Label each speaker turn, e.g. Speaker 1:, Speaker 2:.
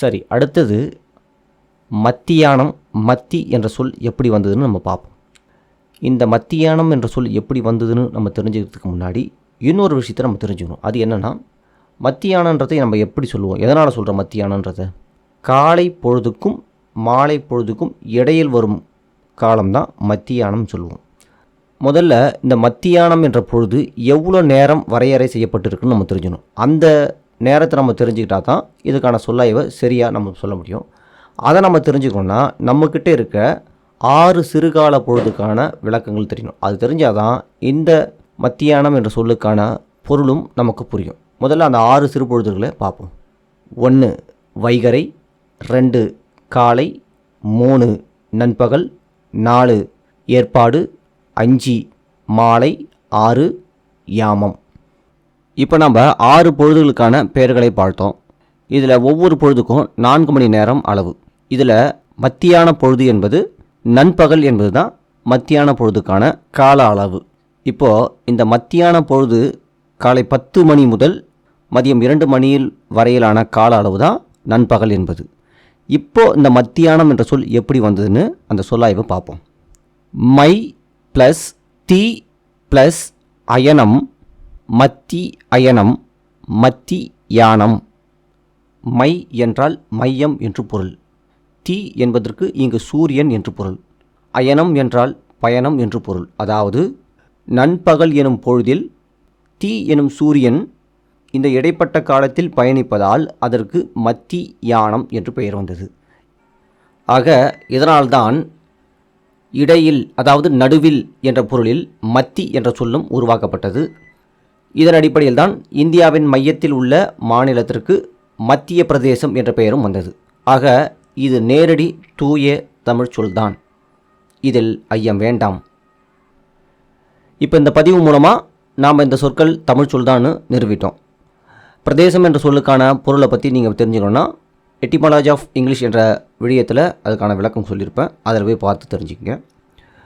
Speaker 1: சரி அடுத்தது மத்தியானம் மத்தி என்ற சொல் எப்படி வந்ததுன்னு நம்ம பார்ப்போம். இந்த மத்தியானம் என்ற சொல் எப்படி வந்ததுன்னு நம்ம தெரிஞ்சுக்கிறதுக்கு முன்னாடி இன்னொரு விஷயத்தை நம்ம தெரிஞ்சுக்கணும். அது என்னென்னா மத்தியானன்றதை நம்ம எப்படி சொல்லுவோம்? எதனால் சொல்கிறோம் மத்தியானன்றதை காலை பொழுதுக்கும் மாலை பொழுதுக்கும் இடையில் வரும் காலம்தான் மத்தியானம் சொல்லுவோம். முதல்ல இந்த மத்தியானம் என்ற பொழுது எவ்வளோ நேரம் வரையறை செய்யப்பட்டிருக்குன்னு நம்ம தெரிஞ்சுக்கணும். அந்த நேரத்தை நம்ம தெரிஞ்சுக்கிட்டா தான் இதுக்கான சொல்லாய்வை சரியாக நம்ம சொல்ல முடியும். அதை நம்ம தெரிஞ்சுக்கணும்னா நம்மக்கிட்ட இருக்க ஆறு சிறுகால பொழுதுக்கான விளக்கங்கள் தெரியணும். அது தெரிஞ்சால் தான் இந்த மத்தியானம் என்ற சொல்லுக்கான பொருளும் நமக்கு புரியும். முதல்ல அந்த ஆறு சிறு பொழுதுகளை பார்ப்போம். ஒன்று வைகறை ரெண்டு காலை. மூணு நண்பகல். நாலு ஏற்பாடு. அஞ்சு மாலை. ஆறு யாமம். இப்போ நம்ம ஆறு பொழுதுகளுக்கான பெயர்களை பார்த்தோம். இதில் ஒவ்வொரு பொழுதுக்கும் நான்கு மணி நேரம் அளவு. இதில் மத்தியான பொழுது என்பது நண்பகல் என்பது தான் மத்தியான பொழுதுக்கான கால அளவு. இப்போது இந்த மத்தியான பொழுது காலை பத்து மணி முதல் மதியம் இரண்டு மணியில் வரையிலான கால அளவு தான் நண்பகல் என்பது. இப்போது இந்த மத்தியானம் என்ற சொல் எப்படி வந்ததுன்னு அந்த சொல்லாய்வை பார்ப்போம். மை ப்ளஸ் தி ப்ளஸ் அயனம் மத்தி அயனம் மத்தி யானம். மை என்றால் மையம் என்று பொருள். தி என்பதற்கு இங்கு சூரியன் என்று பொருள். அயனம் என்றால் பயணம் என்று பொருள். அதாவது நண்பகல் எனும் பொழுதில் தீ எனும் சூரியன் இந்த இடைப்பட்ட காலத்தில் பயணிப்பதால் அதற்கு மத்தி யானம் என்று பெயர் வந்தது. ஆக இதனால்தான் இடையில் அதாவது நடுவில் என்ற பொருளில் மத்தி என்ற சொல்லும் உருவாக்கப்பட்டது. இதன் அடிப்படையில் தான் இந்தியாவின் மையத்தில் உள்ள மாநிலத்திற்கு மத்திய பிரதேசம் என்ற பெயரும் வந்தது. ஆக இது நேரடி தூய தமிழ் சொல்தான். இதில் ஐயம் வேண்டாம். இப்போ இந்த பதிவு மூலமாக நாம் இந்த சொற்கள் தமிழ் சொல்தான்னு நிறுவிட்டோம் பிரதேசம் என்ற சொல்லுக்கான பொருளை பற்றி நீங்கள் தெரிஞ்சுக்கணுன்னா எட்டிமாலஜி ஆஃப் இங்கிலீஷ் என்ற விடயத்தில் அதுக்கான விளக்கம் சொல்லியிருப்பேன். அதில் போய் பார்த்து தெரிஞ்சுக்கங்க.